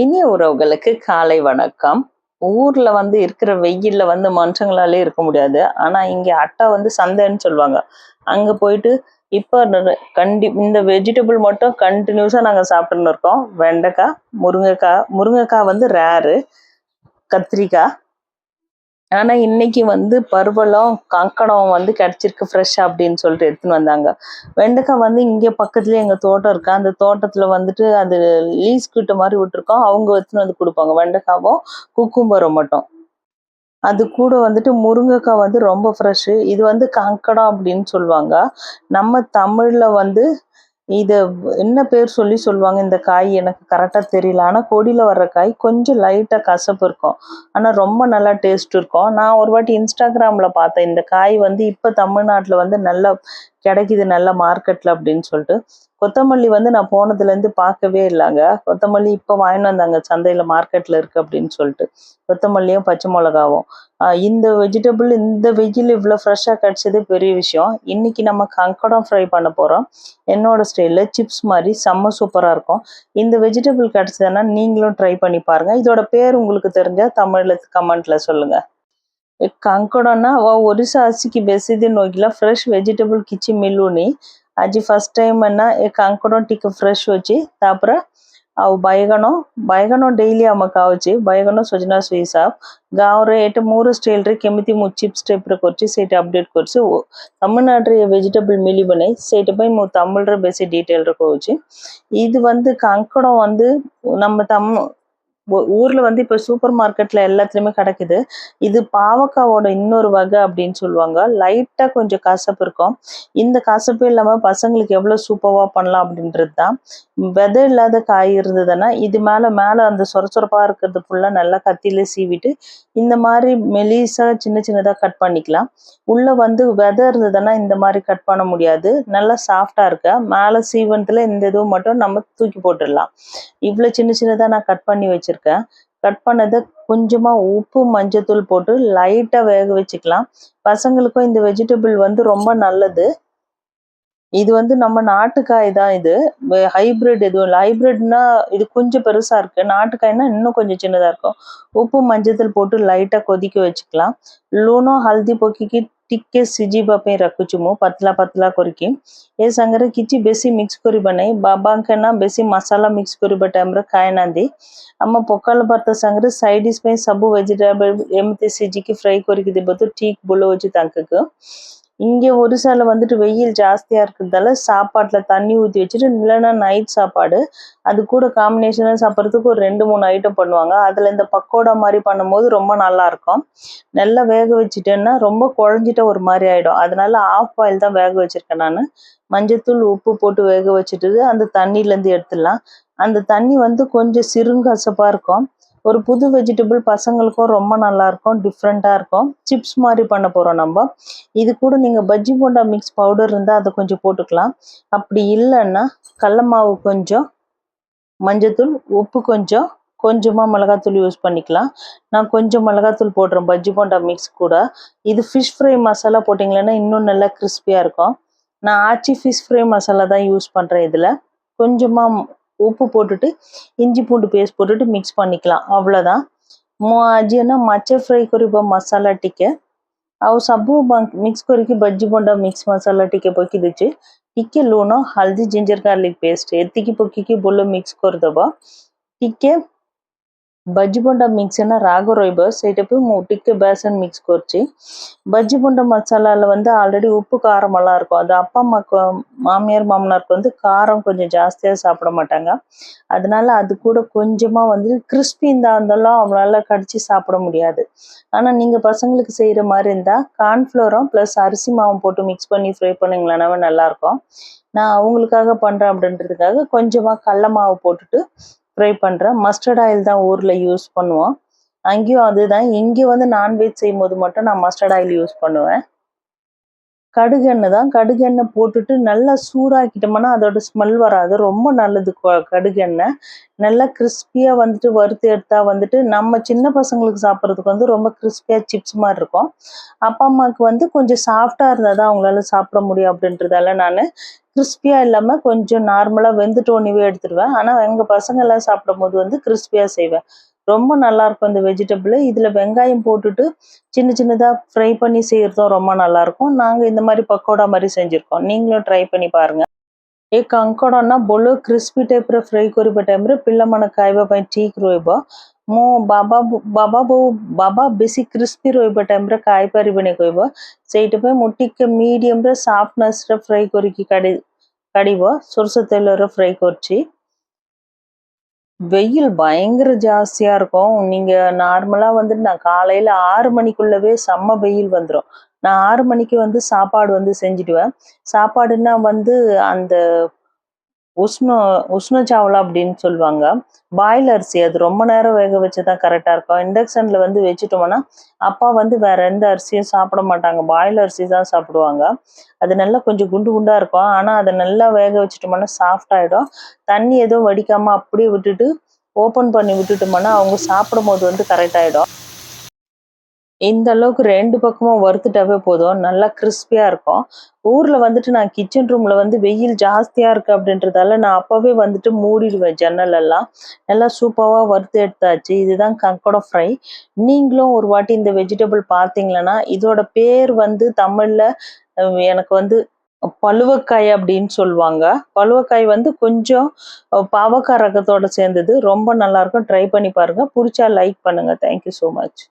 இனிய உறவுகளுக்கு காலை வணக்கம். ஊர்ல வந்து இருக்கிற வெயில்ல வந்து மனுஷங்களாலே இருக்க முடியாது. ஆனா இங்க அட்டை வந்து சந்தைன்னு சொல்லுவாங்க. அங்க போயிட்டு இப்போ கண்டி இந்த வெஜிடபிள் மட்டும் கண்டினியூஸா நாங்க சாப்பிட்டுன்னு இருக்கோம். வெண்டைக்காய் முருங்கைக்காய் முருங்கைக்காய் வந்து ரேரு கத்திரிக்காய் ஆனா இன்னைக்கு வந்து பருவலம் கங்கடம் வந்து கிடைச்சிருக்கு ஃப்ரெஷ்ஷாக அப்படின்னு சொல்லிட்டு எடுத்துன்னு வந்தாங்க. வெண்டைக்காய் வந்து இங்கே பக்கத்துலயே எங்க தோட்டம் இருக்கு. அந்த தோட்டத்துல வந்துட்டு அது லீஸ் கிட்ட மாதிரி விட்டுருக்கோம். அவங்க எடுத்துன்னு வந்து கொடுப்பாங்க. வெண்டைக்காவும் குக்கும்பரம் மட்டும். அது கூட வந்துட்டு முருங்கைக்காய் வந்து ரொம்ப ஃப்ரெஷ்ஷு இது வந்து கங்கடம் அப்படின்னு சொல்லுவாங்க. நம்ம தமிழ்ல வந்து இதை என்ன பேர் சொல்லி சொல்லுவாங்க? இந்த காய் எனக்கு கரெக்டா தெரியல. ஆனா கொடியில வர்ற காய் கொஞ்சம் லைட்டா கசப்பு இருக்கும். ஆனா ரொம்ப நல்லா டேஸ்ட் இருக்கும். நான் ஒரு வாட்டி இன்ஸ்டாகிராம்ல பார்த்தேன். இந்த காய் வந்து இப்ப தமிழ்நாட்டுல வந்து நல்லா கிடைக்குது நல்ல மார்க்கெட்ல அப்படின்னு சொல்லிட்டு. கொத்தமல்லி வந்து நான் போனதுல இருந்து பார்க்கவே இல்லைங்க. கொத்தமல்லி இப்போ வாங்கினு வந்தாங்க. சந்தையில் மார்க்கெட்ல இருக்கு அப்படின்னு சொல்லிட்டு. கொத்தமல்லியும் பச்சை மிளகாவும். இந்த வெஜிடபிள் இந்த வெயில் இவ்வளோ ஃப்ரெஷ்ஷாக கிடைச்சதே பெரிய விஷயம். இன்னைக்கு நம்ம கங்கடம் ஃப்ரை பண்ண போகிறோம் என்னோட ஸ்டைலில் சிப்ஸ் மாதிரி செம்ம சூப்பராக இருக்கும். இந்த வெஜிடபிள் கிடைச்சதுன்னா நீங்களும் ட்ரை பண்ணி பாருங்க. இதோட பேர் உங்களுக்கு தெரிஞ்சா தமிழில் கமெண்ட்ல சொல்லுங்க. కంకడన ఒరిసా అసికి బెసిది నోగిల ఫ్రెష్ వెజిటబుల్ కిచి మిల్లుని అజి ఫస్ట్ టైమ్ అన్న ఏ కంకడం టిక్ ఫ్రెష్ వచ్చి తాపర ଆଉ ବାଇଗଣ ବାଇଗଣ ଡେଇଲି ଆମେ ଖାଉଛେ ବାଇଗଣ ସଜନା ଛୁଇଁ ଶାଗ ଗାଁରେ ଏଇଟା ମୋର ଷ୍ଟାଇଲ୍ରେ କେମିତି ମୁଁ ଚିପ୍ସ ଟାଇପ୍ରେ କରୁଛି ସେଇଟା ଅପଡ଼େଟ୍ କରୁଛି ତାମିଲନାଡ଼ୁରେ ଏ ଭେଜିଟେବଲ୍ ମିଳିବ ନାହିଁ ସେଇଟା ପାଇଁ ମୁଁ ତାମିଲରେ ବେଶୀ ଡିଟେଲ୍ରେ କହୁଛି இது வந்து கங்கடம் வந்து நம்ம தமிழ் ஊர்ல வந்து இப்ப சூப்பர் மார்க்கெட்ல எல்லாத்துலயுமே கிடைக்குது. இது பாவக்காவோட இன்னொரு வகை அப்படின்னு சொல்லுவாங்க. லைட்டா கொஞ்சம் கசப்பு இருக்கும். இந்த கசப்பு இல்லாம பசங்களுக்கு எவ்வளவு சூப்பரா பண்ணலாம் அப்படின்றது தான் விதை இல்லாத காய் இருந்ததுன்னா இது மேல மேல அந்த சொரசொரப்பா இருக்கிறது ஃபுல்லா நல்லா கத்தியில சீவிட்டு இந்த மாதிரி மெலிசா சின்ன சின்னதா கட் பண்ணிக்கலாம். உள்ள வந்து விதை இருந்ததுன்னா இந்த மாதிரி கட் பண்ண முடியாது. நல்லா சாஃப்டா இருக்க. மேல சீவனத்துல இந்த இதுவும் மட்டும் நம்ம தூக்கி போட்டுடலாம். இவ்வளவு சின்ன சின்னதா நான் கட் பண்ணி வச்சிருக்கேன். வச்சுருக்கேன். கட் பண்ணதை கொஞ்சமாக உப்பு மஞ்சத்தூள் போட்டு லைட்டாக வேக வச்சுக்கலாம். பசங்களுக்கும் இந்த வெஜிடபிள் வந்து ரொம்ப நல்லது. இது வந்து நம்ம நாட்டுக்காய் தான் இது. ஹைப்ரிட் எதுவும் இல்லை. ஹைப்ரிட்னா இது கொஞ்சம் பெருசாக இருக்குது நாட்டுக்காய்னா இன்னும் கொஞ்சம் சின்னதாக இருக்கும். உப்பு மஞ்சத்தூள் போட்டு லைட்டாக கொதிக்க வச்சுக்கலாம். லூனோ ஹல்தி பொக்கிக்கு ଟିକେ ସିଝିବା ପାଇଁ ରଖୁଛି ମୁଁ ପାତଲା ପାତଲା କରିକି ଏ ସାଙ୍ଗରେ କିଛି ବେଶୀ ମିକ୍ସ କରିବା ନାହିଁ ବାବାଙ୍କ ନା ବେଶୀ ମସଲା ମିକ୍ସ କରିବା ଟାଇମ୍ରେ ଖାଏନାହାନ୍ତି ଆମ ପଖାଳ ଭାତ ସାଙ୍ଗରେ ସାଇଡ଼ ଡିସ୍ ପାଇଁ ସବୁ ଭେଜିଟେବଲ୍ ଏମିତି ସିଝିକି ଫ୍ରାଏ କରିକି ଦେବ ତ ଠିକ୍ ବୁଲଉଛି ତାଙ୍କକୁ இங்கே ஒரு சில வந்துட்டு வெயில் ஜாஸ்தியாக இருக்கிறதால சாப்பாட்டில் தண்ணி ஊற்றி வச்சுட்டு இல்லைன்னா நைட் சாப்பாடு. அது கூட காம்பினேஷனாக சாப்பிட்றதுக்கு ஒரு ரெண்டு மூணு ஐட்டம் பண்ணுவாங்க. அதில் இந்த பக்கோடா மாதிரி பண்ணும்போது ரொம்ப நல்லா இருக்கும். நல்லா வேக வச்சுட்டேன்னா ரொம்ப குழஞ்சிட்ட ஒரு மாதிரி ஆகிடும் அதனால ஆஃப் ஆயில் தான் வேக வச்சிருக்கேன் நான். மஞ்சத்தூள் உப்பு போட்டு வேக வச்சுட்டு அந்த தண்ணியிலேருந்து எடுத்துடலாம். அந்த தண்ணி வந்து கொஞ்சம் சிறுங்கசப்பாக இருக்கும். ஒரு புது வெஜிடபிள் பசங்களுக்கும் ரொம்ப நல்லா இருக்கும் டிஃப்ரெண்ட்டாக இருக்கும். சிப்ஸ் மாதிரி பண்ண போகிறோம் நம்ம. இது கூட நீங்கள் பஜ்ஜி போண்டா மிக்ஸ் பவுடர் இருந்தால் அதை கொஞ்சம் போட்டுக்கலாம். அப்படி இல்லைன்னா கடல மாவு கொஞ்சம் மஞ்சத்தூள் உப்பு கொஞ்சம் கொஞ்சமாக மிளகாத்தூள் யூஸ் பண்ணிக்கலாம். நான் கொஞ்சம் மிளகாத்தூள் போடுறேன் பஜ்ஜி போண்டா மிக்ஸ் கூட. இது ஃபிஷ் ஃப்ரை மசாலா போட்டிங்களேன்னா இன்னும் நல்லா கிறிஸ்பியாக இருக்கும். நான் ஆச்சி ஃபிஷ் ஃப்ரை மசாலா தான் யூஸ் பண்ணுறேன் இதில். கொஞ்சமாக உப்பு போட்டுட்டு இஞ்சி பூண்டு பேஸ்ட் போட்டுட்டு மிக்ஸ் பண்ணிக்கலாம் அவ்வளோதான் ମୁଁ ଆଜି ନା ମାଛ ଫ୍ରାଏ କରିବା ମସଲା ଟିକେ ଆଉ ସବୁ ମିକ୍ସ କରିକି ବଜି ବଣ୍ଡା ମିକ୍ସ ମସଲା ଟିକେ ପକେଇ ଦେଇଛି ଟିକେ ଲୁଣ ହଳଦୀ ଜିଞ୍ଜର ଗାର୍ଲିକ ପେଷ୍ଟ ଏତିକି ପକେଇକି ଭଲ ମିକ୍ସ କରିଦବ ଟିକେ பஜ்ஜி బొండ మిక్స్ என்ன ராகோ ரோய்பர்ஸ் சேர்த்தப்போ முட்டிக்கு பேசன் மிக்ஸ் குறிச்சு. பஜ்ஜி பொண்டை மசாலாவில் வந்து ஆல்ரெடி உப்பு காரமெல்லாம் இருக்கும். அது அப்பா அம்மாக்கு மாமியார் மாமனாருக்கு வந்து காரம் கொஞ்சம் ஜாஸ்தியாக சாப்பிட மாட்டாங்க. அதனால அது கூட கொஞ்சமாக வந்து கிறிஸ்பி இருந்தாலும் அவங்களால கடிச்சு சாப்பிட முடியாது. ஆனால் நீங்கள் பசங்களுக்கு செய்கிற மாதிரி இருந்தால் கார்ன்ஃப்ளோரும் ப்ளஸ் அரிசி மாவும் போட்டு மிக்ஸ் பண்ணி ஃப்ரை பண்ணிங்களேனாவே நல்லாயிருக்கும் நான் அவங்களுக்காக பண்ணுறேன் அப்படின்றதுக்காக கொஞ்சமாக கடல மாவு போட்டுட்டு ஃப்ரை பண்ணுறேன் மஸ்டர்ட் ஆயில் தான் ஊரில் யூஸ் பண்ணுவோம். அங்கேயும் அதுதான். இங்கே வந்து நான்வெஜ் செய்யும் போது மட்டும் நான் மஸ்டர்ட் ஆயில் யூஸ் பண்ணுவேன். கடுகெண்ணெய் தான். கடுகெண்ணெய் போட்டுட்டு நல்லா சூடாக்கிட்டோம்னா அதோட ஸ்மெல் வராது. ரொம்ப நல்லது கொ- கடுகெண்ணெய். நல்லா கிறிஸ்பியாக வந்துட்டு வறுத்து எடுத்தால் வந்துட்டு நம்ம சின்ன பசங்களுக்கு சாப்பிட்றதுக்கு வந்து ரொம்ப கிறிஸ்பியாக சிப்ஸ் மாதிரி இருக்கும். அப்பா அம்மாவுக்கு வந்து கொஞ்சம் சாஃப்டாக இருந்தால் தான் அவங்களால சாப்பிட முடியும் அப்படின்றதால நான் கிறிஸ்பியாக இல்லாமல் கொஞ்சம் நார்மலாக வெந்துட்டோனிவே எடுத்துடுவேன். ஆனால் எங்கள் பசங்கள்லாம் சாப்பிடும்போது வந்து கிறிஸ்பியாக செய்வேன். ரொம்ப நல்லாயிருக்கும் இந்த வெஜிடபிள் இதில் வெங்காயம் போட்டுட்டு சின்ன சின்னதாக ஃப்ரை பண்ணி செய்கிறதும் ரொம்ப நல்லாயிருக்கும். நாங்கள் இந்த மாதிரி பக்கோடா மாதிரி செஞ்சுருக்கோம். நீங்களும் ட்ரை பண்ணி பாருங்கள் ఏ கங்கோடான்னா అన్న கிறிஸ்பி క్రిస్పీ ஃப்ரை ఫ్రై டைம்ல పెట్టాము పిల్ల మన కాయబా పైన ମୋ ବାବା ବାବା ବୋଉ ବାବା ବେଶୀ କ୍ରିସ୍ପି ରହିବା ଟାଇମ୍ରେ ଖାଇପାରିବେନି କହିବ ସେଇଥିପାଇଁ ମୁଁ ଟିକେ ମିଡ଼ିୟମ୍ରେ ସାଫ୍ଟନେସ୍ରେ ଫ୍ରାଏ କରିକି କାଢ଼ି କାଢ଼ିବ ସୋରିଷ ତେଲରେ ஃப்ரை କରିଛି வெயில் பயங்கர ஜாஸ்தியா இருக்கும் நீங்க நார்மலா வந்து நான் காலையில ஆறு மணிக்குள்ளவே செம்ம வெயில் வந்துடும் நான் ஆறு மணிக்கு வந்து சாப்பாடு வந்து செஞ்சுடுவேன் சாப்பாடுன்னா வந்து அந்த உஷ்ண உஷ்ண சாவலா அப்படின்னு சொல்லுவாங்க. பாயில் அரிசி அது ரொம்ப நேரம் வேக வச்சு தான் கரெக்டாக இருக்கும். இண்டக்ஷனில் வந்து வச்சுட்டோம்னா அப்பா வந்து வேற எந்த அரிசியும் சாப்பிட மாட்டாங்க. பாயில் அரிசி தான் சாப்பிடுவாங்க. அது நல்லா கொஞ்சம் குண்டு குண்டாக இருக்கும். ஆனால் அதை நல்லா வேக வச்சுட்டோம்னா சாஃப்ட் ஆகிடும் தண்ணி எதுவும் வடிக்காமல் அப்படியே விட்டுட்டு ஓப்பன் பண்ணி விட்டுட்டோம்னா அவங்க சாப்பிடும் போது வந்து கரெக்ட் ஆகிடும் இந்த அளவுக்கு ரெண்டு பக்கமும் வறுத்துட்டாவே போதும். நல்லா கிறிஸ்பியாக இருக்கும். ஊரில் வந்துட்டு நான் கிச்சன் ரூமில் வந்து வெயில் ஜாஸ்தியாக இருக்குது அப்படின்றதால நான் அப்போவே வந்துட்டு மூடிடுவேன் ஜன்னல் எல்லாம். நல்லா சூப்பராக வறுத்து எடுத்தாச்சு. இதுதான் கக்கோட ஃப்ரை நீங்களும் ஒரு வாட்டி இந்த வெஜிடபிள் பார்த்தீங்களன்னா இதோட பேர் வந்து தமிழில் எனக்கு வந்து பழுவக்காய் அப்படின்னு சொல்லுவாங்க. பழுவக்காய் வந்து கொஞ்சம் பாவக்காய் ரகத்தோட சேர்ந்தது. ரொம்ப நல்லா இருக்கும். ட்ரை பண்ணி பாருங்க. பிடிச்சா லைக் பண்ணுங்க. Thank you so much